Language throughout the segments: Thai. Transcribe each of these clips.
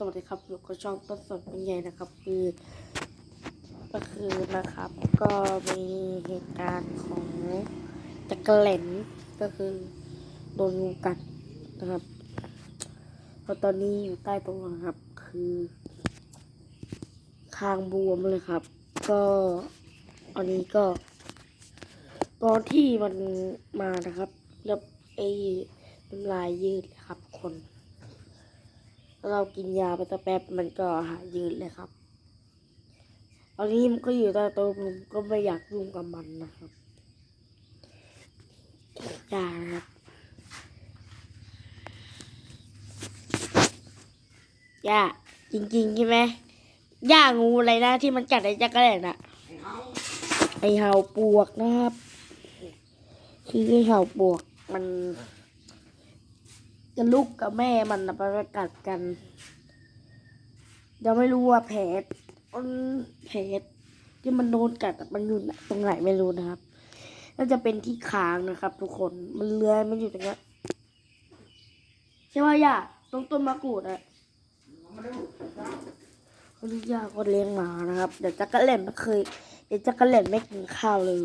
สวัสดีครับอยู่กับช่องต้นสนเป็นใหญ่นะครับ คือก็คือนะครับ ก็มีเหตุการณ์ของจักรเหลนก็คือโดนงูกัดนะครับเพราะตอนนี้อยู่ใต้ตรงนะครับ คือคางบวมเลยครับ ก็อันนี้ก็ ตอนที่มันมานะครับ แล้วไอ้น้ำลายยืดครับคน เรากินยาไปสักแป๊บมันก็หายยืดเลยครับตอนนี้มันก็อยู่ใต้โต๊ะผมก็ไม่อยากยุ่งกับมันนะครับยาครับยาจริงๆใช่ไหมย่างูอะไรนะที่มันกัดไอ้จักรแลนอะไอเห่าปวกนะครับ คือไอเห่าปวกมัน จะลูกกับแม่มันนะไปกัดกันยังไม่รู้ว่าแผลมันแผลที่มันโดนกัดมันอยู่ตรงไหนไม่รู้นะครับน่าจะเป็นที่คางนะครับ ทุกคนมันเลื้อยมันอยู่ตรงนี้ใช่ว่าย่าตรงต้นมะกรูดอะคนที่ย่าก็เลี้ยงหมานะครับ เดี๋ยวจักรเล่นไม่เคย เดี๋ยวจักรเล่นไม่กินข้าวเลย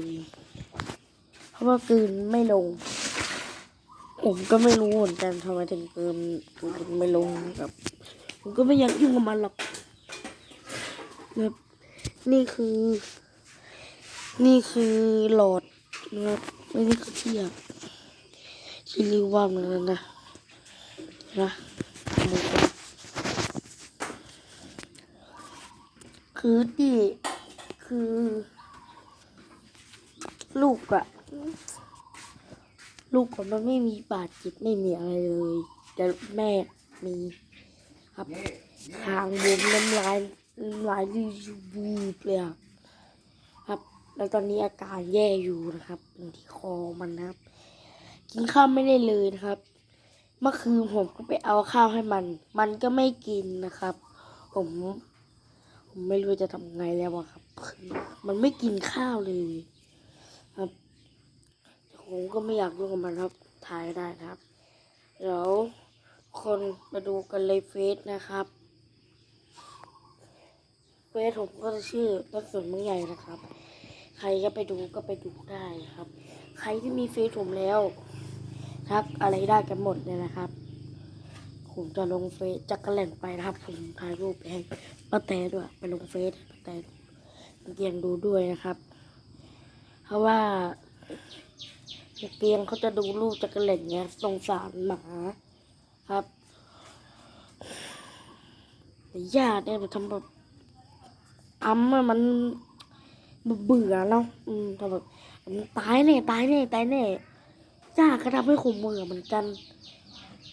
เพราะว่ากลืนไม่ลง ผมก็ไม่รู้เหมือนกันทำไมถึงเกินถึงไม่ลงนะครับ ผมก็ไม่อยากยุ่งกับมันหรอกนะครับนี่คือ นี่คือหลอดนะครับไม่นี่คือเทียบที่รีว่ามันนนะนะคือที่คือ ลูกอะ ลูกผมมันไม่มีบาดเจ็บไม่มีอะไรเลย แต่แม่มีครับคางบวมน้ำลายน้ำลายรีบูบเลยครับ แล้วตอนนี้อาการแย่อยู่นะครับเป็นที่คอมันนะครับ กินข้าวไม่ได้เลยนะครับ เมื่อคืนผมก็ไปเอาข้าวให้มัน มันก็ไม่กินนะครับ ผม ผมไม่รู้จะทำไงแล้วครับคือมันไม่กินข้าวเลย ผมก็ไม่อยากยุ่งกับมันครับถ่ายได้ครับ เดี๋ยวคนมาดูกันเลยเฟซนะครับ เฟซผมก็จะชื่อต้นสนเมืองใหญ่นะครับ ใครก็ไปดูก็ไปดูได้ครับ ใครที่มีเฟซผมแล้วทักอะไรได้กันหมดเลยนะครับ ผมจะลงเฟซจักรแหล่งไปนะครับ ผมถ่ายรูปไปให้ป้าแตด้วยไปลงเฟซป้าแตเกียงดูด้วยนะครับ เพราะว่า เตียงเขาจะดูลูกจักรเล่นเงี้ยสงสารหมาครับแต่ญาติเนี่ยมันทำแบบอ้ำอะมันเบื่อเนาะอืมทำแบบมันตายแน่ตายแน่ตายแน่ญาติก็ทำให้ผมเบื่อเหมือนกัน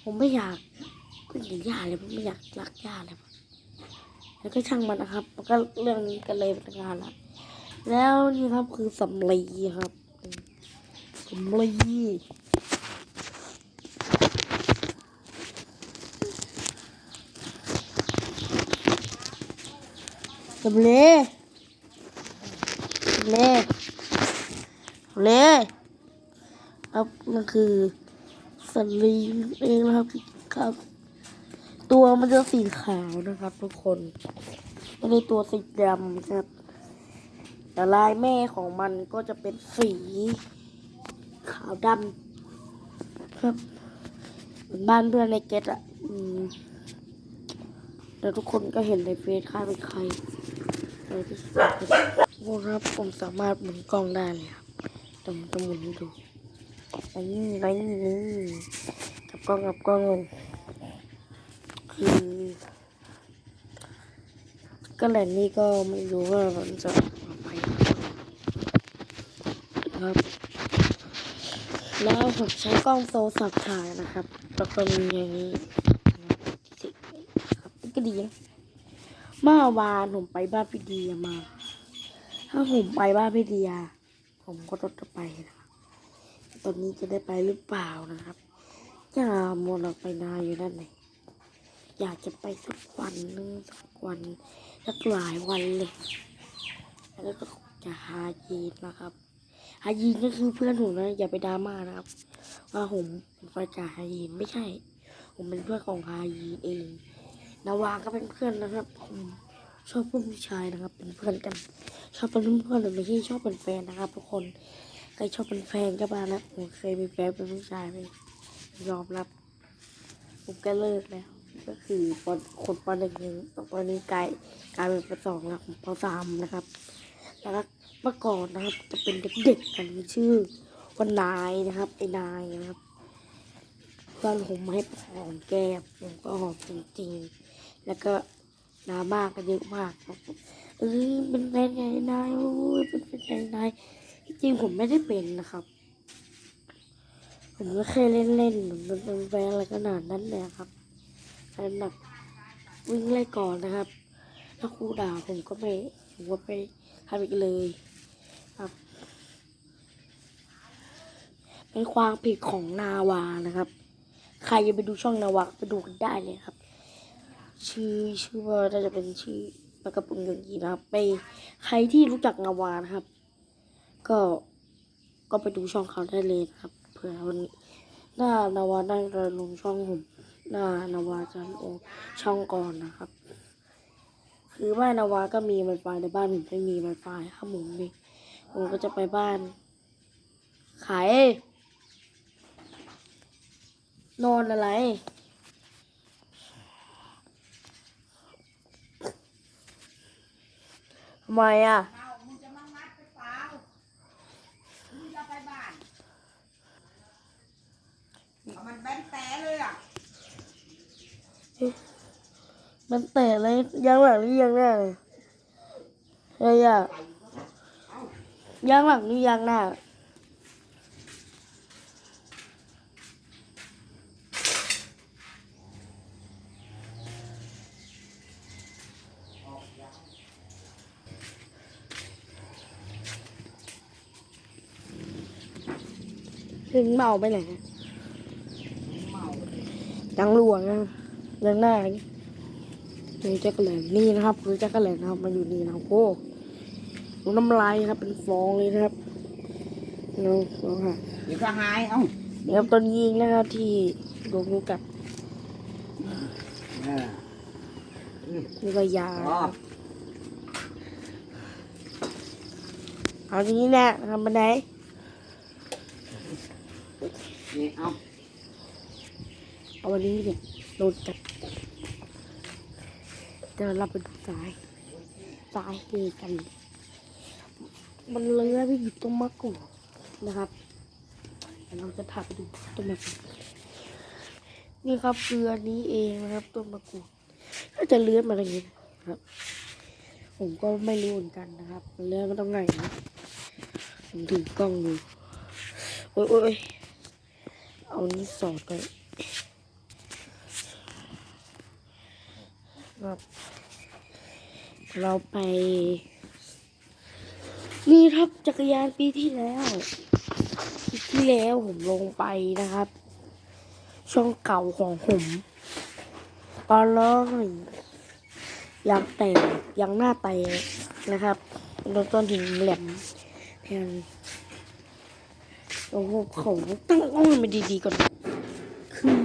ผมไม่อยากก็อย่าญาติเลยผมไม่อยากรักญาติเลยแล้วก็ช่างมันนะครับ มันก็เรื่องนี้กันเลยเป็นงานละแล้วนี่ครับคือสำลีครับ สำลีสำลีสำลีสำลีครับนั่นคือสำลีนเองนะครับครับ ตัวมันจะสีขาวนะครับ ทุกคนไม่ได้ตัวสีดำครับแต่ลายแม่ของมันก็จะเป็นสี ขาวดำครับเหมือนบ้านเพื่อนในเก็ตอะอืมแล้วทุกคนก็เห็นในเฟซค่าเป็นใครเลยที่สุดโอ้ครับผมสามารถหมุนกล้องได้เลยครับแต่ผมต้องหมุนให้ดูไอ้นี่ไอ้นี่กับกล้องกับกล้องคือก็แหล่งนี้ก็ไม่รู้ว่ามันจะเอาไปครับ แล้วผมใช้กล้องโทรศัพท์ถ่ายนะครับแล้วก็มีอย่างนี้ครับก็ดีนะเมื่อวานผมไปบ้านพี่เดียมา ถ้าผมไปบ้านพี่เดีย ผมก็จะไปนะครับตอนนี้จะได้ไปหรือเปล่านะครับอย่ามัวเราไปนานอยู่นั่นเลยอยากจะไปสักวันนึงสักวันสักหลายวันเลย แล้วก็จะหาเย็นนะครับ ฮายีนก็คือเพื่อนผมนะ อย่าไปดราม่านะครับ ว่าผมเป็นแฟนจากฮายีนไม่ใช่ ผมเป็นเพื่อนของฮายีนเองนาวาก็เป็นเพื่อนนะครับ ผมชอบผู้ชายนะครับ เป็นเพื่อนกัน ชอบเป็นเพื่อนแต่ไม่ใช่ชอบเป็นแฟนนะครับทุกคนใครชอบเป็นแฟนก็มาแล้วผมเคยมีแฟนเป็นผู้ชายไปยอมรับ ผมก็เลิกแล้วก็คือปอนคนปอนหนึ่งตอนนี้กลายกลายเป็นปสองแล้วผมปสามนะครับ แล้วก็เมื่อก่อนนะครับจะเป็นเด็กๆกันชื่อว่านายนะครับไอ้นายนะครับตอนผมให้หอมแก้มผมก็หอมจริงๆ แล้วก็ดรามากกันเยอะมากครับเออเป็นแฟนใหญ่นายโอ้ยเป็นแฟนใหญ่นายจริงๆผมไม่ได้เป็นนะครับ ผมก็แค่เล่นๆมันเป็นแฟนอะไรขนาดนั้นเลยครับแฟนแบบวิ่งไล่ก่อนนะครับ ถ้าครูด่าผมก็ไม่ผมก็ไม่ ทำอีกเลยครับ เป็นความผิดของนาวานะครับ ใครจะไปดูช่องนาวาไปดูกันได้เลยครับ ชื่อชื่อว่าจะเป็นชื่อปากกระปุงอย่างนี้นะครับ ไปใครที่รู้จักนาวานะครับ ก็ก็ไปดูช่องเขาได้เลยนะครับเผื่อวันนี้หน้านาวาได้จะลงช่องผมหน้านาวาจะลงช่องก่อนนะครับ คือบ้านนาวาก็มีไวไฟในบ้านผมไม่มีไวไฟครับผมนี่ผมก็จะไปบ้านขายนอนอะไรทำไมอะเอามึงจะมางัดไปเปล่ามึงจะไปบ้านเอามันแบนแต่เลยอะ มันเตะเลยยังหลังนี่ยังหน้าเลยเฮ้ยอะยังหลังนี่ยังหน้าถึงเมาไปไหนยังหลวงนะยังหน้า นี่นี่แจ็คแหลนนี่นะครับคือแจ็คแหลนนะครับมาอยู่นี่นะครับโอ้โหน้ำลายนะครับเป็นฟองเลยนะครับน้องน้องค่ะเดี๋ยวก็หายเอ้านี่ครับต้นยิงนะครับที่โดนงูกัดเออนี่ก็ยาอ๋อเอาทีนี้แหละทำบันไดนี่เอาเอาวันนี้เนี่ยโดนกัด เดี๋ยวเราไปดูสายสายเหตุกัน มันเลื้อยไปอยู่ตรงมะกรูดนะครับเราจะพาไปดูต้นมะกรูดนี่ครับคือนี้เองนะครับต้นมะกรูดก็จะเลื้อยมาอย่างนี้นะครับ ผมก็ไม่รู้เหมือนกันนะครับเลื้อยมาตรงไหนนะผมถือกล้องอยู่โอ้ยโอ้ยเอานี้สอดไป ครับ เราไป นี่ครับจักรยานปีที่แล้วปีที่แล้วผมลงไปนะครับ ช่องเก่าของผม ตอนแรกยางแตกยางหน้าแตกนะครับโดนต้นถึงแหลมแทนโอ้โหเขาตั้งอ้อมมาดีๆก่อน คือ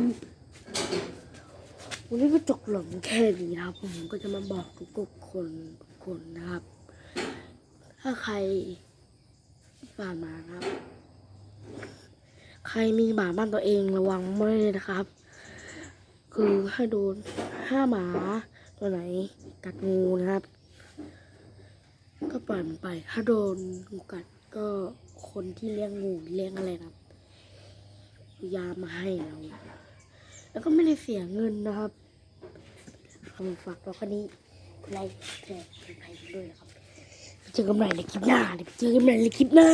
วันนี้ก็จบหลงแค่นี้นะครับผมก็จะมาบอกทุกๆคนทุกคนนะครับ ถ้าใครผ่านมานะครับ ใครมีหมาบ้านตัวเองระวังไม่เลยนะครับ คือให้โดนห้าหมาตัวไหนกัดงูนะครับ ก็ปล่อยมันไป ถ้าโดนงูกัดก็คนที่เลี้ยงงูเลี้ยงอะไรนะครับยามาให้เราแล้วก็ไม่ได้เสียเงินนะครับ คำฝากเราคนนี้ไลค์แชร์กดไลค์ด้วยนะครับเจอกันใหม่ในคลิปหน้าเดี๋ยวเจอกันใหม่ในคลิปหน้า